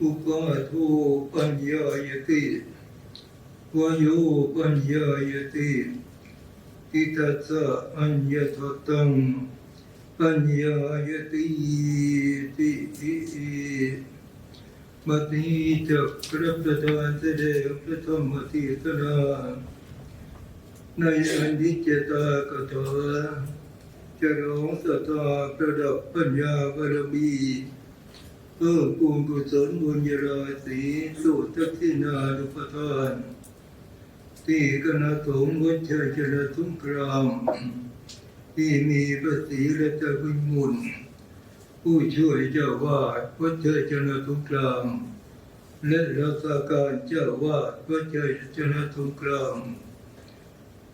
อุปาทูปัญญายติวายุปัญญายติอิทัสสะอัญญทตังปัญญายติติติมัดนี้จะพระประธานแสดงพระธรรมเทศนาในอันิจจตากถาจะร้องสตาประดับปัญญาบารมี เพิ่มปูนกุศลบุญญาราศีสุทักษินานุปทานที่คณะสงฆ์วัดชัยชนะสงคราม ที่มีพระศรีและเจ้าพิมุลผู้ช่วยเจ้าวาดวัดชัยชนะสงคราม และรักษาการเจ้าวาดวัดชัยชนะสงคราม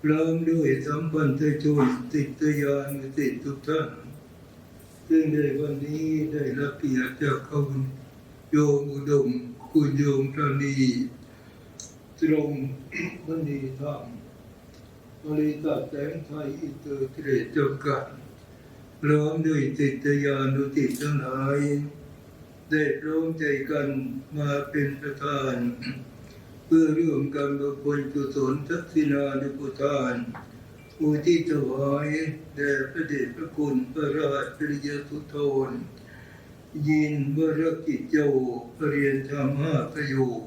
พร้อมด้วยสัมพันธชนติตยานติดทุกท่าน ซึ่งในวันนี้ได้รับเกียรติจากคุณโยมอุดม คุณโยมธนีตรงมณีธรรมบริษัทแสงไทยอินเตอร์เทรดจำกัดพร้อมด้วยติตยานุติทั้งหลายได้ร้อมใจกันมาเป็นประธาน เพื่อร่วมกันบำเพ็ญกุศลทักษิณานุปทาน อุทิศถวายแด่พระเดชพระคุณพระราชปริยสุทโธนยินวรกิจโยปรเรียนธรรมห้าประโยค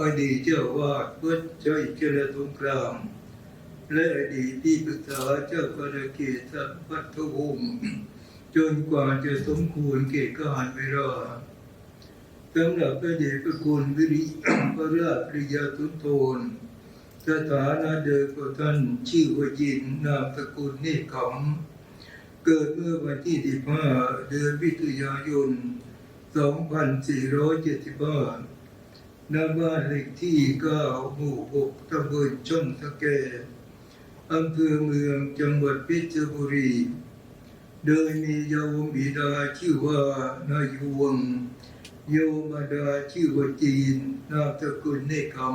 อดีตเจ้าวาดวัดชัยเจริญสงคราม และอดีตที่ปรึกษาเจ้าคณะเขตสัพัทธวงศ์จนกว่าจะสมควรเก่การเวลาสำหรับพระเดชพระคุณวิริพระราชปริยสุโธน สถานะเดิมของท่านชื่อว่ายินนามสกุลเนคขำเกิดเมื่อวันที่ 15 เดือนวิทยายน 2475ณบ้านเลขที่ 9 หมู่ 6ตำบลช่องสะแกอำเภอเมืองจังหวัดเพชรบุรี โดยมีโยมบิดาชื่อว่านายยวง โยมดาชื่อว่าจีนนามสกุลเนคขำ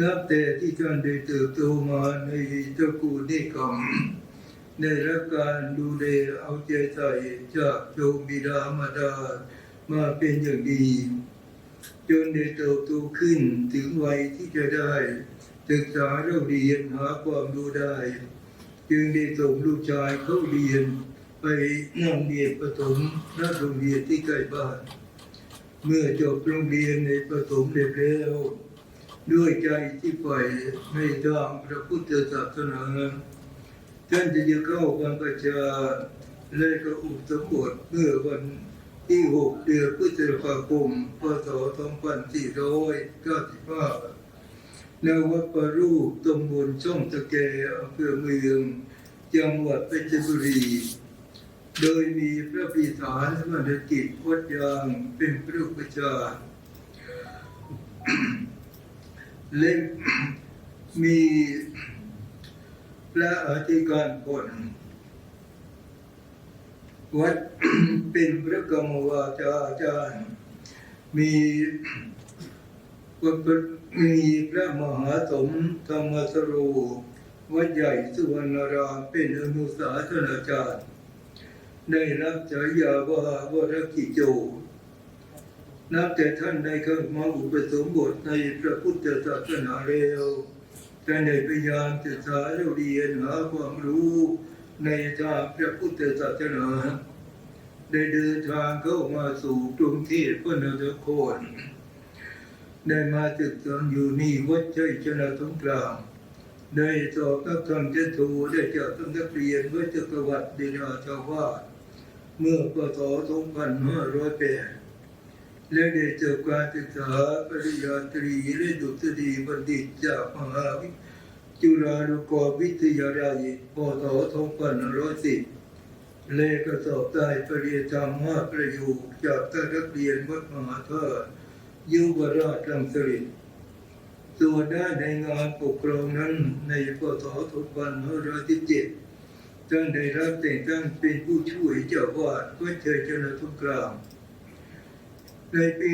นับแต่ที่ท่านได้เติบโตมาในตระกูลนิกรรมได้รับการดูแลเอาใจใส่จากโยมบิดามารดามาเป็นอย่างดี จนได้เติบโตขึ้นถึงวัยที่จะได้ศึกษาเราเรียนหาความรู้ได้ จึงได้ส่งลูกชายเข้าเรียนไปนั่งเรียนประถมณโรงเรียนที่ใกล้บ้าน เมื่อจบโรงเรียนในประถมเรียนแล้ว ด้วยใจที่ใฝ่อยในทางพระพุทธศาสนาท่านจะเข้าบรรพชาและก็อุปสมบทเมื่อวันที่6เดือนพฤษภาคมพศ2495ณวัดประรูปตำบลช่องตะแกอำเภอเมือง จังหวัดเพชรบุรี โดยมีพระพิสารสมณกิจวัดยางเป็นพระอุปชา เล่มมีพระอธิการผลวัดเป็นพระกรรมวาจาอาจารย์มีวัดมีพระมหาสมธรรมสโรวัดใหญ่สุวรรณรามเป็นอนุสาสนาจารย์ ได้รับฉายาว่าวรกิจโจ นับแต่ท่านได้เข้ามาอุปสมบทในพระพุทธศาสนาแล้วท่านได้พยายามศึกษาเรียนหาความรู้ในทางพระพุทธศาสนา ได้เดินทางเข้ามาสู่กรุงเทพเพื่อนครได้มาศึกษาอยู่นี่วัดชัยชนะสงครามได้สอบนักธรรมเจตูได้จากต้นนักเรียนวัดจักรวรรดินาชาวาเมื่อปศ2508 และได้จบการศึกษาปริญญาตรีและดุษฎีบัณฑิตจากมหาวิทยาลัยจุฬาลงกรณ์วิทยาลัยปศ2510เลขก็สอบได้ปริยธรรมห้าประโยคจากท่านนักเรียนวัดมหาธาตุยุวราชรังสฤษส่วนได้ในงานปกครองนั้นในพศ2517ท่านได้รับแต่งตั้งเป็นผู้ช่วยเจ้าวาดวัดเชยชนะทุกกลาง ในปี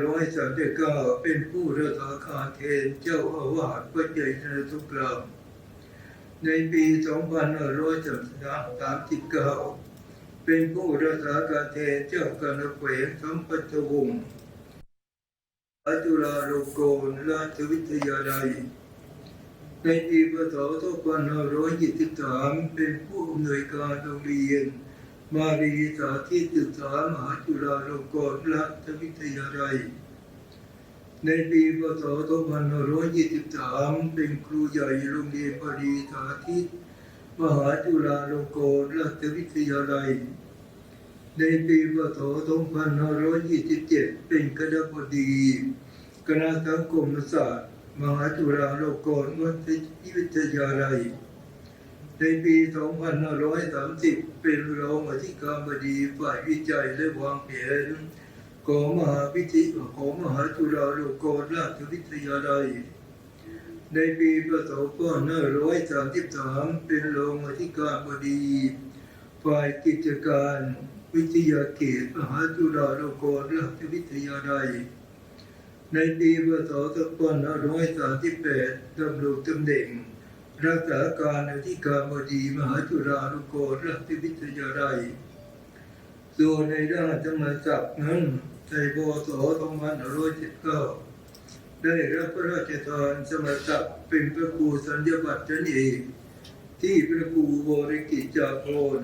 2539 เป็นผู้รักษาการแทนเจ้าอาวาสวัดใหญ่ชนทุกกลางในปี 2539 เป็นผู้รักษาการแทนเจ้าคณะแขวงสัมปัตวงศ์อจุฬาโลงกรณราชวิทยาลัย ในปีพศ2523 เป็นผู้อำนวยการโรงเรียน มารีสาธิตศึกษามหาจุฬาลงกรณราชวิทยาลัย ในปีพศ2523 เป็นครูใหญ่โรงเรียนมารีสาธิต มหาจุฬาลงกรณราชวิทยาลัย ในปีพศ2527 เป็นคณะบดีคณะสังคมศาสตร์ มหาจุฬาลงกรณวิทยาลัย ในปี2530 เป็นรองอธิการบดีฝ่ายวิจัยและวางแผนของมหาวิทยาของมหาจุฬาลงกรณราชวิทยาลัย ในปีพศ2533 เป็นรองอธิการบดีฝ่ายกิจการวิทยาเขตมหาจุฬาลงกรณราชวิทยาลัย ในปีพศ2538ดำรงตำแหน่ง รักษาการอธิการบดีมหาจุฬาลงกรณราชวิทยาลัยส่วนในด้านธรรมศักดิ์นั้นในพศ2579ได้รับพระราชทานสมศักดิ์เป็นพระครูสัญญบัตรนั่นเอง ที่พระครูบริกิจจาโพน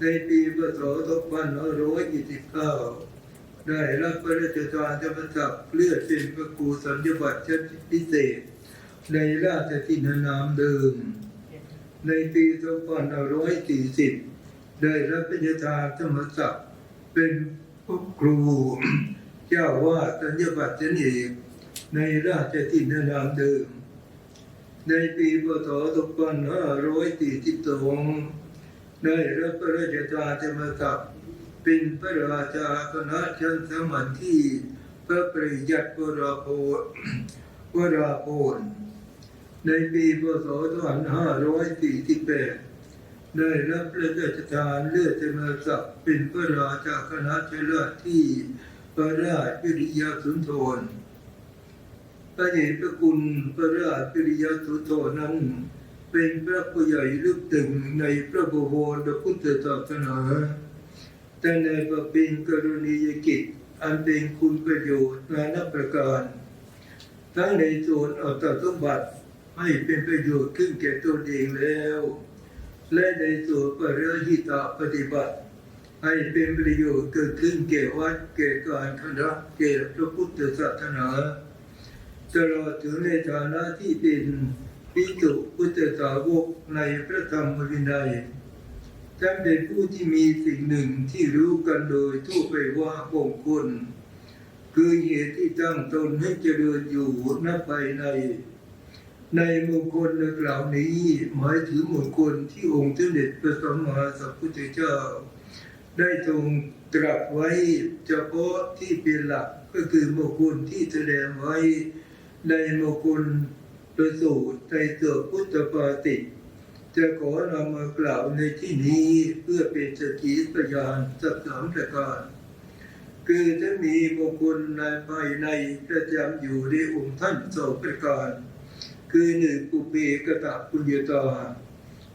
ในปีพศ2529ได้รับพระราชทานสมศักดิ์เลื่อนเป็นพระครูสัญญบัตรชั้นพิเศษ ในราชทินานามเดิม ในปี2540 ได้รับพระราชทานสมศักดิ์เป็นพระครู เจ้าว่าสัญญบัตรชั้นเอกในราชทินานามเดิม ในปีพศ2542 ได้รับพระราชทานธรรมศักดิ์เป็นพระราชาคณะชั้นสมัญที่พระปริยัติวราโพวราโพน ในปีพศ2548ได้รับพระราชทานเลือดธรรมศักดิ์เป็นพระราชาคณะเชลาที่พระราชวิริยสุนทรพระเดชพระคุณพระราชปิริยสุนโธนั้นเป็นพระผู้ใหญ่ลึกถึงในพระบวรพุทธศาสนาแต่ในประเพณกรณียกิจอันเป็นคุณประโยชน์นานาประการ ทั้งในส่วนอัตสมบัติ ให้เป็นประโยชน์ขึ้นแก่ตนเองแล้ว และในส่วนปริหิตาปฏิบัติ ให้เป็นประโยชน์เกิดขึ้นแก่วัดแก่การคณะแก่พระพุทธศาสนาตลอดถึงในฐานะที่เป็นพิจุพุทธสาวกในพระธรรมวินัยท่านเป็นผู้ที่มีสิ่งหนึ่งที่รู้กันโดยทั่วไปว่ามงคลคือเหตุที่ตั้งตนให้เจริญอยู่ณภายใน ในมงคลดังกล่าวนี้ หมายถึงมงคลที่องค์สมเด็จพระสัมมาสัมพุทธเจ้า ได้ทรงตรัสไว้เฉพาะที่เป็นหลักก็คือมงคลที่แสดงไว้ในมงคลประสูตรในเสือพุทธปาติจะขอนำมากล่าวในที่นี้เพื่อเป็นสกีพยานสักสามประการ คือจะมีมงคลในภายในประจำอยู่ในองค์ท่านสองประการ คือหนึ่งปุเพกตะปุญญาตา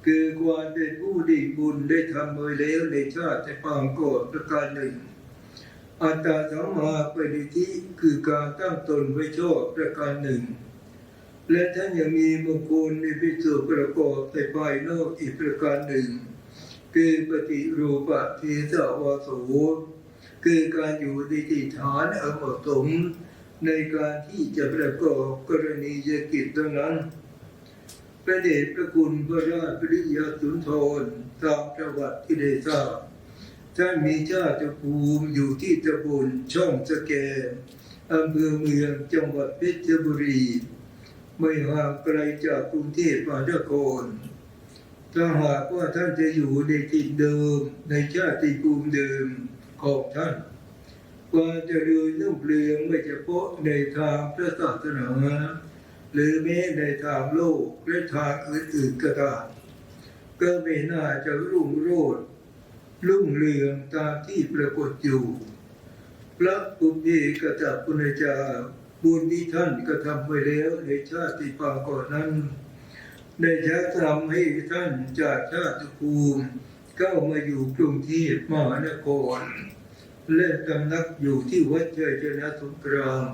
คือความเป็นผู้ดีบุญได้ทำมาแล้วในชาติแต่ปางก่อนประการหนึ่ง อัตตาสัมมาปณิธิคือการตั้งตนไว้ชอบประการหนึ่ง และท่านยังมีมงคลในพิสูจน์ประกอบในภายนอกอีกประการหนึ่ง คือปฏิรูปะเทสวาโสคือการอยู่ในที่ฐานอันเหมาะสม ในการที่จะประกอบกรณียกิจดังนั้นพระเดชพระคุณพระราชปริยสุนทรตามประวัติที่ได้ทราบท่านมีชาติภูมิอยู่ที่ตำบลช่องสแกอำเภอเมืองจังหวัดเพชรบุรี ไม่ห่างไกลจากกรุงเทพมหานครถ้าหากว่าท่านจะอยู่ในถิ่นเดิมในชาติภูมิเดิมของท่าน ความเจริญรุ่งเรืองไม่เฉพาะในทางพระศาสนาหรือแม้ในทางโลกและทางอื่นๆก็ตามก็ไม่น่าจะรุ่งโรจน์รุ่งเรืองตามที่ปรากฏอยู่ พระปุพเพกตปุณจาบุญที่ท่านกระทำไว้แล้วในชาติปางก่อนนั้นได้ชักทำให้ท่านจากชาติภูมิเข้ามาอยู่กรุงเทพมหานคร และตำนักอยู่ที่วัดชัยชนสงคราม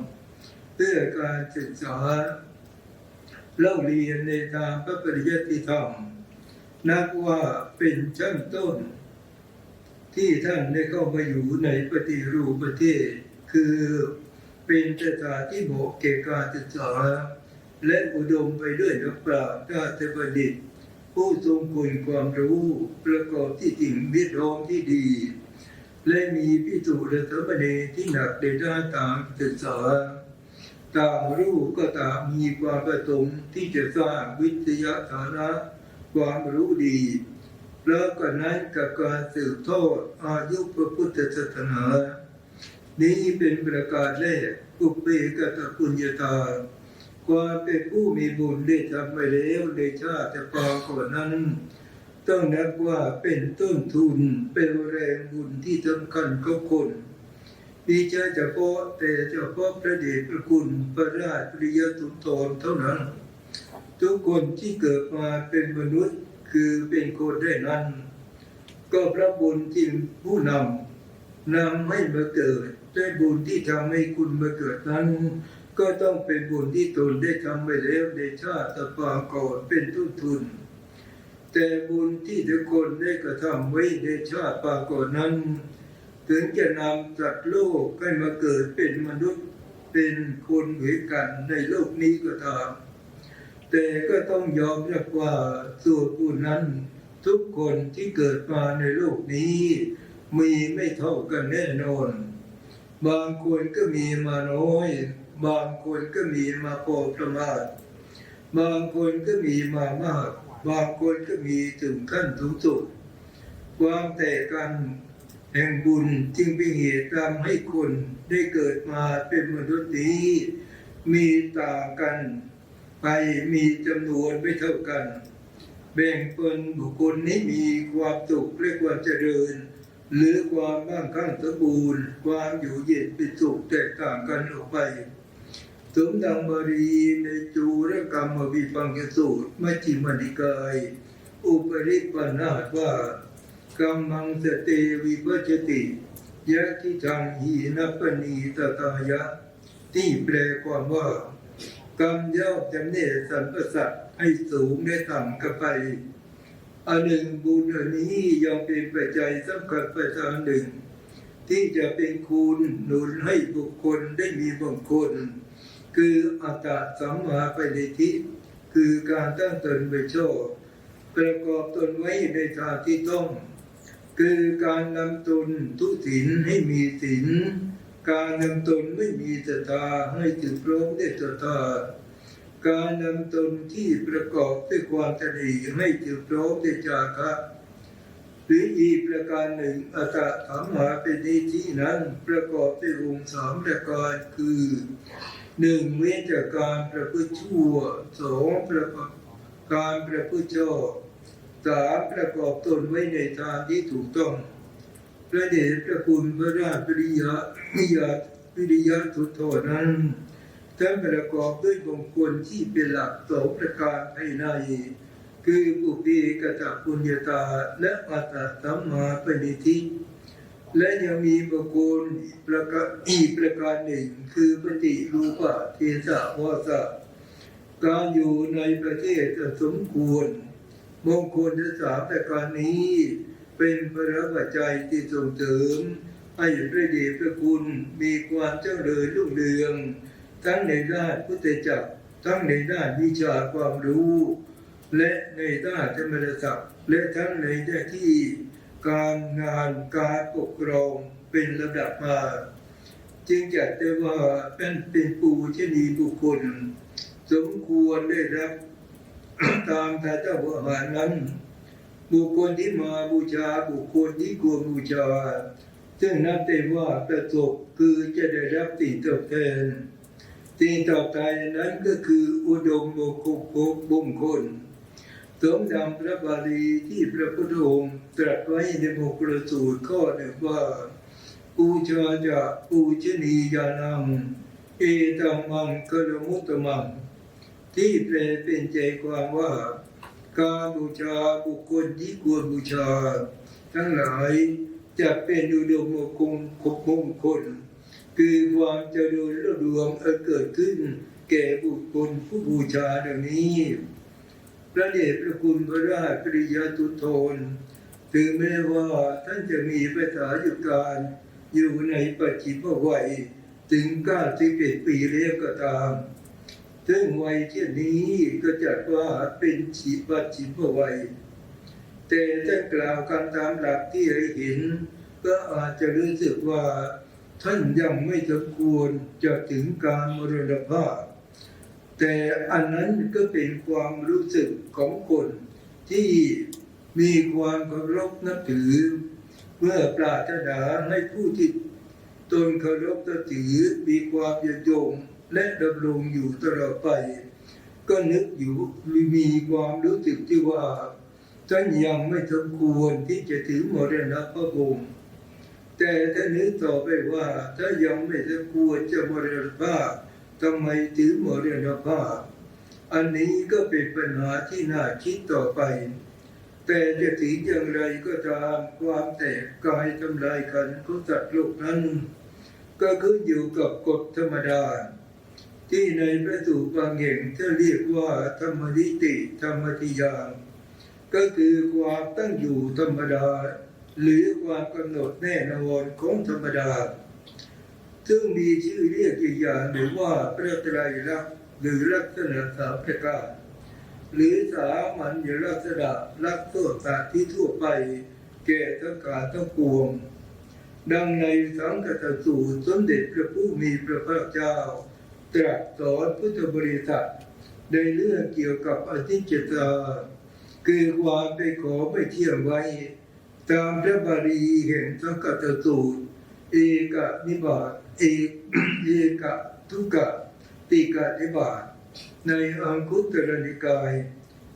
เพื่อการศึกษา เล่าเรียนในทางพระปริยัติธรรม นับว่าเป็นชั้นต้น ที่ท่านได้เข้ามาอยู่ในปฏิรูปประเทศ คือเป็นสถานที่เหมาะแก่การศึกษา และอุดมไปด้วยนักปราชญ์ราชบัณฑิต ผู้ทรงคุณความรู้ประกอบที่สิ่งวิรองที่ดี และมีพิสูจน์และสมณีที่หนักในด้านต่างศึกษาต่างรู้ก็ต่างมีความประสงค์ที่จะสร้างวิทยาฐานะความรู้ดีแล้วก็นั้นกับการสืบทอดอายุพระพุทธศาสนา นี้เป็นประการแรกอุปเปกตปุญญาตาความเป็นผู้มีบุญได้ทำไปแล้วในชาติปางก่อนนั้น ต้องนับว่าเป็นต้นทุนเป็นแรงบุญที่สำคัญของคนมีใช่เฉพาะแต่เฉพาะพระเดชพระคุณพระราชปริยสุตนเท่านั้น ทุกคนที่เกิดมาเป็นมนุษย์คือเป็นคนได้นั้น ก็พระบุญที่ผู้นำนำให้มาเกิดได้บุญที่ทำให้คุณมาเกิดนั้น ก็ต้องเป็นบุญที่ตนได้ทำไปแล้วในชาติปางก่อนเป็นต้นทุน แต่บุญที่ทุกคนได้กระทำไว้ในชาติปางก่อนนั้น ถึงจะนำสัตว์โลกให้มาเกิดเป็นมนุษย์เป็นคนเหมือนกันในโลกนี้ก็ตาม แต่ก็ต้องยอมรับว่าส่วนผู้นั้น ทุกคนที่เกิดมาในโลกนี้ มีไม่เท่ากันแน่นอน บางคนก็มีมาน้อย บางคนก็มีมาพอประมาทบางคนก็มีมามาก บางคนก็มีถึงขั้นสูงสุดความแตกกันแห่งบุญจึงเป็นเหตุทำให้คนได้เกิดมาเป็นมนุษย์นี้ มีต่างกันไปมีจำนวนไม่เท่ากัน แบ่งเป็นบุคคลนี้มีความสุขและความเจริญ หรือความมั่งคั่งสมบูรณ์ ความอยู่เย็นเป็นสุขแตกต่างกันออกไป สมดังบารีในจูรกรรมวิปังกสูตรมัชฌิมนิกาย อุปริปันธาตว่ากรรมังสเตวิปัจติยะทิทังหีนปณีตตายะ ที่แปลความว่ากรรมย่อมจำเนกสรรพสัตให้สูงได้ต่ำกันไปอันหนึ่งบุญอันนี้ยังเป็นปัจจัยสำคัญประการหนึ่ง ที่จะเป็นคุณหนุนให้บุคคลได้มีบางคน คืออัตตะสัมมาปณิธิคือการตั้งตนไว้ชอบประกอบตนไว้ในทางที่ต้อง คือการนำตนทุศีลให้มีศีลการนำตนไม่มีศรัทธาให้ถึงพร้อมด้วยศรัทธาการนำตนที่ประกอบด้วยความตรีให้ถึงพร้อมด้วยจาคะหรืออีกประการหนึ่งอัตตะธรรมาเป็นนิที่นั้นประกอบด้วยองค์สามประการคือ หนึ่งเว้นจากการประพฤติชั่วสองประกอบการประพฤติชอบสามประกอบตนไว้ในทางที่ถูกต้องพระเดชพระคุณพระราชปริยาวิยาวิริยะทุตโทนั้นท่านประกอบด้วยมงคลที่เป็นหลักสองประการภายในคือปุเพกตปุญญาตาและอัตตสัมมาปณิธิ และยังมีบุคคลประกาอีกประการหนึ่ง คือปฏิรูปะเทสะวาสะการอยู่ในประเทศสมควร มงคลทั้งสามประการนี้ เป็นพระปัจจัยที่ส่งเสริม ให้พระเดชพระคุณมีความเจริญรุ่งเรือง ทั้งในด้านพุทธจักรทั้งในด้านวิชาความรู้ และในด้านธรรมศักดิ์และทั้งในด้านที่ การงานการปกครองเป็นระดับมา จึงจัดได้ว่าเป็นเป็นปูชนีบุคคล สมควรได้รับ ตามทาเจ้าอาหารนั้น บุคคลที่มาบูชาบุคคลที่ควรบูชา ซึ่งนับเป็นว่าประสบคือจะได้รับสิ่งตอบแทนสิ่งตอบแทนนั้นก็คืออุดมบุคคลบุคคล สมดังพระบาลีที่พระพุทธองค์ตรัสไว้ในโมกขสูตรข้อหนึ่งว่าปูชาจะปูชนียานัง เอตัมมังกลมุตตมัง ที่แปลเป็นใจความว่า การบูชาบุคคลที่ควรบูชา ทั้งหลายจะเป็นอุดมมงคลคบมงคล คือความเจริญรุ่งเรืองเกิดขึ้น แก่บุคคลผู้บูชาดังนี้ ระเดชพระคุณพระราชปริยตุโทน ถึงแม้ว่าท่านจะมีภาษาอยู่การอยู่ในปัจฉิมวัยถึง91ปีแล้วก็ตาม ซึ่งวัยเช่นนี้ก็จัดว่าเป็นชีปัจฉิมวัย แต่ถ้ากล่าวกันตามหลักที่ให้เห็น ก็อาจจะรู้สึกว่าท่านยังไม่สมควรจะถึงการมรณภาพ แต่อันนั้นก็เป็นความรู้สึกของคนที่มีความเคารพนับถือ เมื่อปราถนาให้ผู้ที่ตนเคารพนับถือมีความยยงและดำรงอยู่ตลอดไป ก็นึกอยู่มีความรู้สึกที่ว่าท่านยังไม่สมควรที่จะถือมรณะพระองแต่ถ้านึกต่อไปว่าถ้ายังไม่สมควรจะมรณภาพ ทำไมถือมรณภาพ อันนี้ก็เป็นปัญหาที่น่าคิดต่อไป แต่จะถึงอย่างไรก็ตามความแตกกายทำลายกันของสัตว์โลกนั้น ก็ขึ้นอยู่กับกฎธรรมดา ที่ในพระสูตรบางแห่งที่เรียกว่าธรรมนิติธรรมทิยานก็คือความตั้งอยู่ธรรมดา หรือความกำหนดแน่นอนของธรรมดา ซึ่งมีชื่อเรียกอีกอย่างหรือว่าพระไตรลักษณ์หรือลักษณะสามประการหรือสามัญญลักษณะลักษณะที่ทั่วไป แก่ทั้งกาทั้งปวง ดังในสังกัตสูตรสมเด็จพระผู้มีพระภาคเจ้า ตรัสสอนพุทธบริษัทในเรื่องเกี่ยวกับอธิจจตาคือความเป็นขอไม่เที่ยงไว้ ตามพระบาลีแห่งสังกัตสูตรเอกนิบาต เอกเอกทุกะติกะนิบาตในอังคุตรนิกาย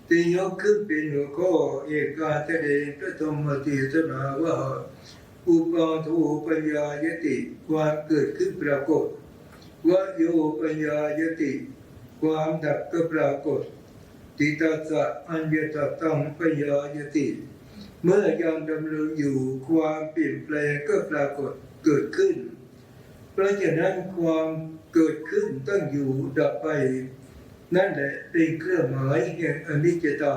ที่ยกขึ้นเป็นหัวข้อเอกาแสดงพระธรรมเทศนาว่าอุปาทูปัญญายติความเกิดขึ้นปรากฏวโยปัญญายติ ความดับก็ปรากฏติตัสสะอัญญตตังปัญญายติ เมื่อยังดำเนินอยู่ความเปลี่ยนแปลงก็ปรากฏเกิดขึ้น เพราะฉะนั้นความเกิดขึ้นตั้งอยู่ดับไป นั่นแหละเป็นเครื่องหมายแห่งอนิจจตา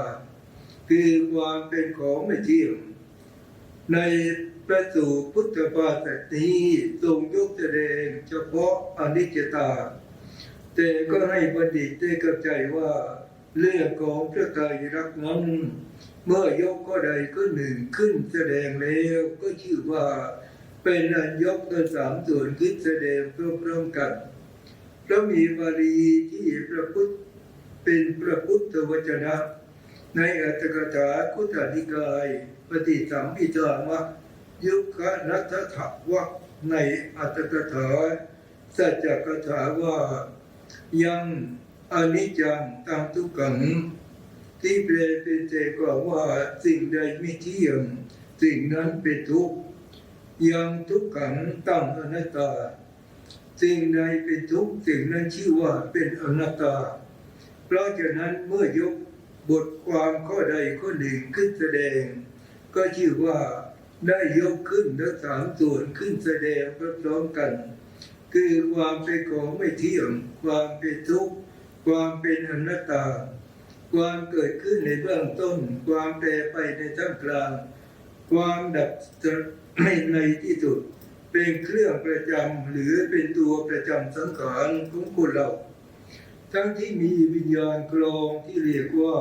คือความเป็นของไม่เที่ยงในพระสูพุทธภาษิตนี้ทรงยกแสดงเฉพาะอนิจจตา แต่ก็ให้บัณฑิตได้เข้าใจว่า เรื่องของพระไตรลักษณ์นั้นเมื่อยกข้อใดก็หนึ่งขึ้นแสดงแล้วก็ชื่อว่า เป็นอันยกทั้งสามส่วนขึ้นแสดงพร้อมๆกันพระมีบาลีที่พระพุทธเป็นพระพุทธวจนะ ในอัตถกถาคุตติกาย ปฏิสัมพิจามะยุคนัทถวักในอัตถกถาสัจจกถาว่า ยังอนิจจังตังทุกขัง ที่แปลเป็นใจกว่าว่าสิ่งใดไม่เที่ยง สิ่งนั้นเป็นทุกข์ ยังทุกขังตั้งอนัตตา สิ่งใดเป็นทุกข์สิ่งนั้นชื่อว่าเป็นอนัตตา เพราะฉะนั้นเมื่อยกบทความข้อใดข้อหนึ่งขึ้นแสดง ก็ชื่อว่าได้ยกขึ้นทั้งสามส่วนขึ้นแสดงพร้อมกัน คือความเป็นของไม่เที่ยงความเป็นทุกข์ความเป็นอนัตตา ความเกิดขึ้นในเบื้องต้น ความแปรไปในท่ามกลาง ความดับ ในในที่สุด เป็นเครื่องประจำหรือเป็นตัวประจำสังขารของคนเรา ทั้งที่มีวิญญาณกรองที่เรียกว่า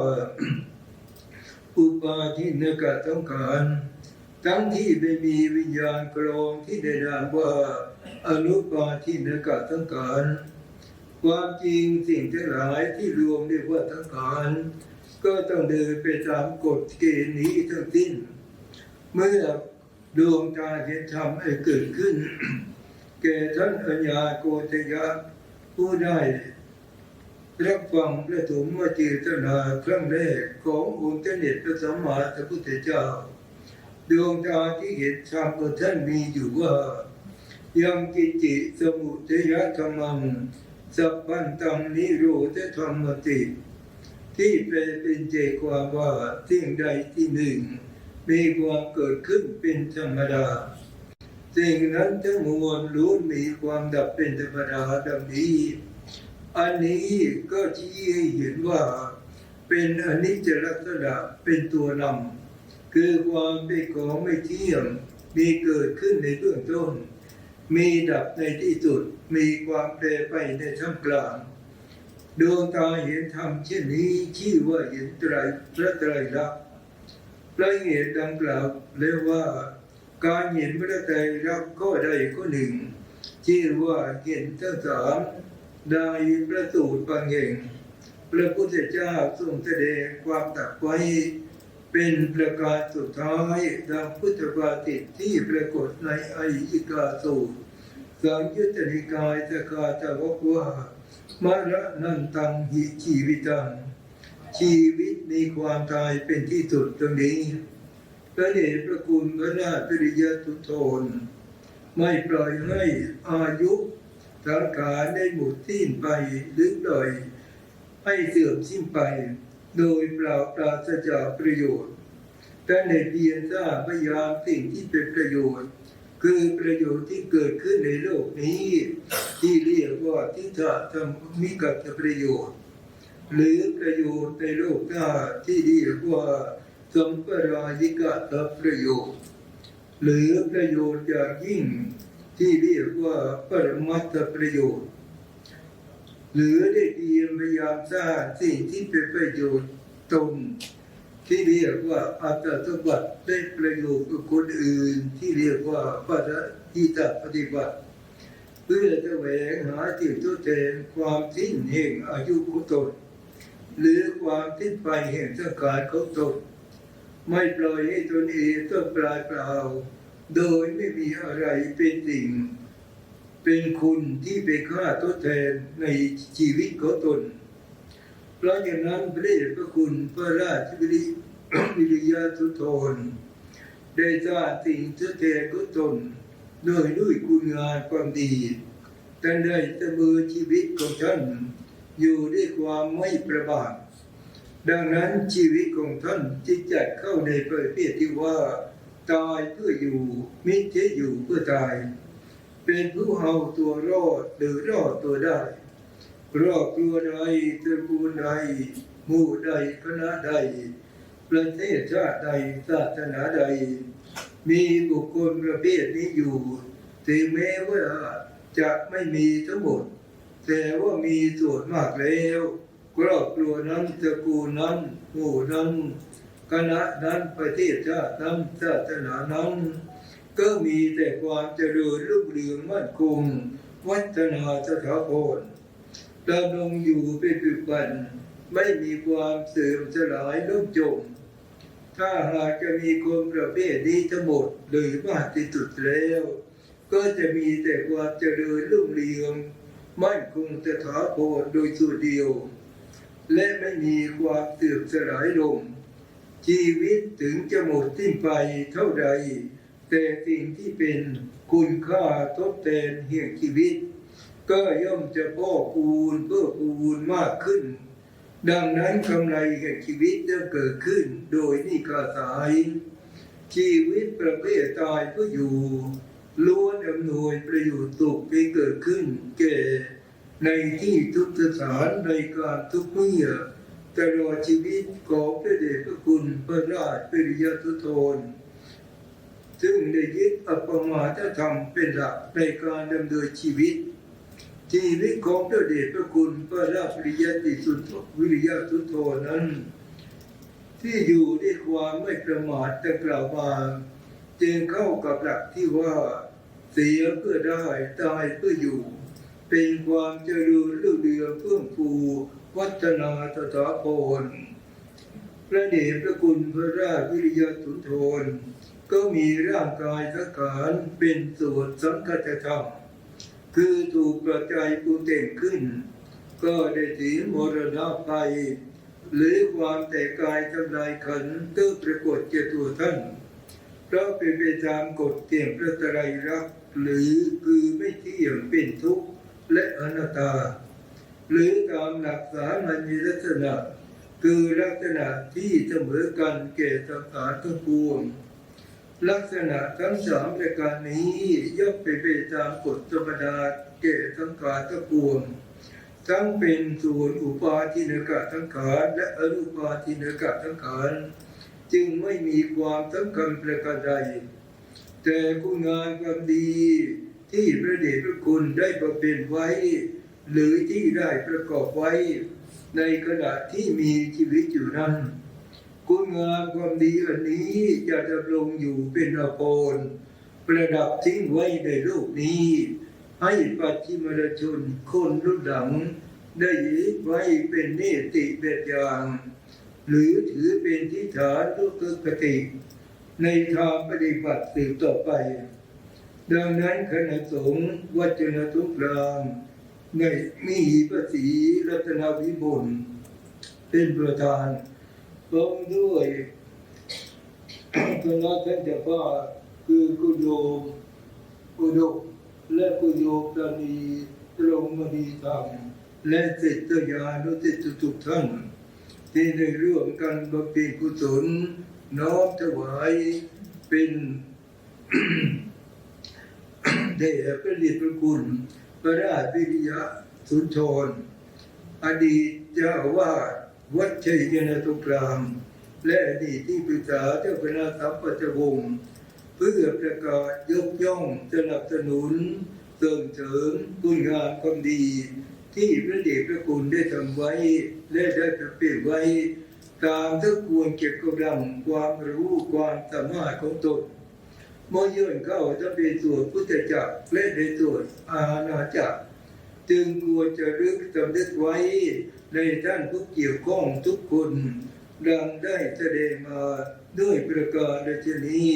อุปาทินกะสังขารทั้งที่ไม่มีวิญญาณกรองที่ได้นามว่าอนุปาทินกะสังขารความจริงสิ่งทั้งหลายที่รวมเรียกว่าสังขารก็ต้องเดินไปตามกฎเกณฑ์นี้ทั้งสิ้น เมื่อ ดวงตาเห็นธรรมให้เกิดขึ้น แก่ท่านอัญญาโกฏยะผู้ได้รับฟังประถมเจตนาครั้งแรกขององค์เด็จพระสัมมาสัมพุทธเจ้า ดวงตาที่เห็นธรรมของท่านมีอยู่ว่า ยังกิจิสมุทยธรรมังสัพพันตังนิโรธธรรมติ ที่แปลเป็นใจความว่าสิ่งใดที่หนึ่ง มีความเกิดขึ้นเป็นธรรมดา สิ่งนั้นทั้งมวลล้วนมีความดับเป็นธรรมดาดังนี้ อันนี้ก็ชี้ให้เห็นว่า เป็นอนิจจลักษณะเป็นตัวนำคือความเป็นของไม่เที่ยงมีเกิดขึ้นในเบื้องต้น มีดับในที่สุด มีความแปรไปในท่ามกลาง ดวงตาเห็นธรรมเช่นนี้ชื่อว่าเห็นไตรพระไตรลักษณ พระเหตุดังกล่าวแล้วว่าการเห็นพระไตรลักษณ์ก็ได้ก็หนึ่งชื่อว่าเห็นทั้งสามได้ประสูตรบางแห่งพระพุทธเจ้าทรงแสดงความตักไว้เป็นประการสุดท้ายดังพุทธบาติที่ปรากฏในอหิกาสูตรสังยุตตนิกายตะกาตะวกว่ามรณันตังหิชีวิตัง ชีวิตมีความตายเป็นที่สุดตรงนี้พระเดชพระคุณพระนาถปริยทุโทน ไม่ปล่อยให้อายุสังขารได้หมดสิ้นไปหรือปล่อยให้เสื่อมสิ้นไป โดยเปล่าปราศจากประโยชน์แต่ในเพียงทราบพยายามสิ่งที่เป็นประโยชน์ คือประโยชน์ที่เกิดขึ้นในโลกนี้ ที่เรียกว่าทิฏฐธรรมิกัตประโยชน์ ประโยชน์ในโลกหน้าที่เรียกว่าสมปรายิกะตประโยชน์ หรือประโยชน์อย่างยิ่งที่เรียกว่าปรมัตถประโยชน์ หรือได้เพียรพยายามสร้างสิ่งที่เป็นประโยชน์ตนที่เรียกว่าอัตตบัติได้ประโยชน์กับคนอื่นที่เรียกว่าปฏิทิตปฏิบัติ เพื่อจะแหวงหาสิ่งทดแทนความทิ้นแห่งอายุของตน หรือความทิ้นไปแห่งสังขารของตนไม่ปล่อยให้ตนเองต้องปลายเปล่า โดยไม่มีอะไรเป็นสิ่ง เป็นคุณที่เป็นค่าทดแทนในชีวิตของตน เพราะอย่างนั้นพระเดชพระคุณพระราชวิริวิริยะทุโทนได้สร้างสิ่งทดแทนของตนโดยด้วยคุณงานความดีท่านได้เสมอชีวิตของท่าน อยู่ด้วยความไม่ประมาทดังนั้นชีวิตของท่านจึงจัดเข้าในประเภทที่ว่า ตายเพื่ออยู่มิใช่อยู่เพื่อตาย เป็นผู้เอาตัวรอดหรือรอดตัวได้ครอบครัวใดตระกูลใดหมู่ใดคณะใด ประเทศชาติใดศาสนาใด มีบุคคลประเภทนี้อยู่ถึงแม้ว่าจะไม่มีทั้งหมด แต่ว่ามีส่วนมากแล้วครอบครัวนั้นตระกูลนั้นหมู่นั้นคณะนั้นประเทศชาตินั้นศาสนานั้น ก็มีแต่ความเจริญรุ่งเรืองมั่นคง วัฒนาสถาพรดำรงอยู่เป็นปัจจุบันไม่มีความเสื่อมสลายล่มจม ถ้าหากจะมีคนประเภทนี้ทั้งหมดหรือมากที่สุดแล้ว ก็จะมีแต่ความเจริญรุ่งเรือง มั่นคงสถาพรโดยส่วนเดียว และไม่มีความเสื่อมสลายลง ชีวิตถึงจะหมดสิ้นไปเท่าใด แต่สิ่งที่เป็นคุณค่าทดแทนแห่งชีวิต ก็ย่อมจะพ่อคูณเพิ่มคูณมากขึ้น ดังนั้นกำไรแห่งชีวิตจะเกิดขึ้นโดยนิกาสาย ชีวิตประเภทตายเพื่ออยู่ ล้วนอำนวยประโยชน์สุขให้เกิดขึ้นแก่ในที่ทุกสถานในการทุกเมื่อตลอดชีวิตของพระเดชพระคุณพระราชปริยทุโทนซึ่งได้ยึดอัปมาทธรรมเป็นหลักในการดำเนินชีวิต ชีวิตของพระเดชพระคุณพระราชปริยติสุทวิริยะสุทโธนั้น ที่อยู่ด้วยความไม่ประมาทแต่กล่าวมา จึงเข้ากับหลักที่ว่า เสียเพื่อได้ตายเพื่ออยู่ เป็นความเจริญรุ่งเรืองเพิ่มพูวัฒนาสถาพรพระเดชพระคุณพระราชวิริยสุนทรก็มีร่างกายสังขารเป็นส่วนสังคตธรรมคือถูกประจายปูเต่งขึ้น ก็ได้ถีมรณะไป หรือความแต่กายทำลายขันธ์ก็ปรากฏเจตัวท่าน เพราะเป็นไปตามกฎเกณฑ์พระตรลักษณ์หรือคือไม่เที่ยงเป็นทุกข์และอนัตตา หรือตามหลักสามัญลักษณะ คือลักษณะที่เสมอกันแก่สังขารทั้งปวงลักษณะทั้งสามประการนี้ย่อมเป็นไปตามกฎธรรมดาแก่สังขารทั้งปวงทั้งเป็นส่วนอุปาทินกะทั้งขารและอนุปาทินกะทั้งขาร จึงไม่มีความสำคัญประการใด แต่คุณงามความดีที่พระเดชพระคุณได้บำเพ็ญไว้ หรือที่ได้ประกอบไว้ ในขณะที่มีชีวิตอยู่นั้น คุณงามความดีอันนี้จะดำรงอยู่เป็นอภรณ์ประดับทิ้งไว้ในโลกนี้ ให้ปัจจิมรชนคนรุ่นหลัง ได้ยึดไว้เป็นเนติแบบอย่าง หรือถือเป็นทิฏฐานทุกกติในทางปฏิบัติสืบต่อไป ดังนั้นคณะสงฆ์วัจนทุกรามได้มีพระศรีรัตนวิมลเป็นประธานพร้อมด้วยคณะท่านเจ้าพ่อคือคุโยมคุโยและคุโยมตานีตรงมณีธรรมและศิษยานุศิษย์ทุกท่าน ที่ได้ร่วมกันบำเพ็ญกุศลน้อมถวายเป็นได้แด่พระเดชพระคุณพระราชวิริยะสุนทร อดีตเจ้าวาดวัดชัยยนตุกราม และอดีตที่ปรึกษาเจ้าคณะสัมปัจวงศ์เพื่อประกาศยกย่องสนับสนุนเสริมเสริมคุณงามความดี ที่พระเดชพระคุณได้ทำไว้และได้ประเปรยนไว้ตามทั้งควรเก็บกำลังความรู้ความสามารถของตนเมื่อยื่นเข้าจะเป็นส่วนพุทธจักรและในส่วนอาณาจักรจึงควรจะรึกสำนึกไว้ในท่านผู้เกี่ยวข้องทุกคนดังได้แสดงมาด้วยประการชนี้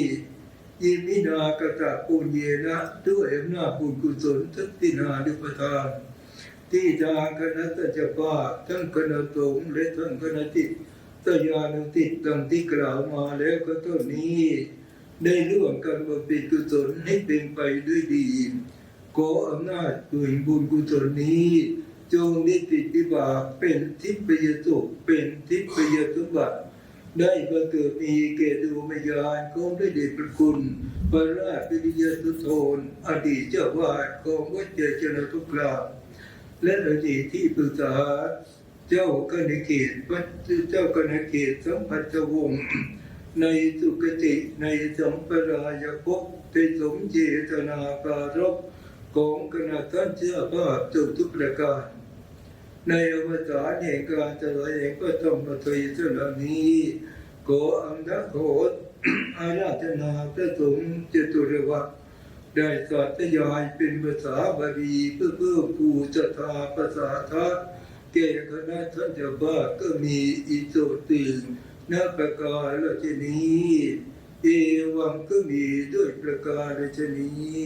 ยิมินากตะปุญเยนะด้วยอำนาจบุญกุศลทักตินาดุปทาน ที่ทางคณะเจ้าภาทั้งคณะสงฆ์และทั้งคณะติตยานุติตดังที่กล่าวมาแล้วก็เท่านี้ ได้ร่วมกันบำเพ็ญกุศลให้เป็นไปด้วยดีขออำนาจบุญบุญกุศลนี้ จงนิติทิบาเป็นทิพยสุขเป็นทิพยสมบัติได้บังเกิดมีเกตุมยานของพระเดชพระคุณพระราชวิริยสุโธนอดีตเจ้าวาดของวัดเจเจนทุกรา และอดีตที่ปรึกษาเจ้าคณะเขตวัดเจ้าคณะเขตสัมพันธวงศ์ในสุคติในสัมปรายภพเป็นสมเจตนาการบของคณะท่านเจ้าภาพทุกทุกประการ ในอวสานแห่งการเจริญแห่งก็ต้องมาทยสนานี้ขออันดาโคตอาราธนาพระสงฆ์จตุรวัตร ได้สาธยายเป็นภาษาบาลีเพื่อเพิ่มภูจตาภาษาทัศน์แก่คณะท่านเจ้าภาก็มีอิโสติงนักประการละชนีเอวังก็มีด้วยประการละชนี้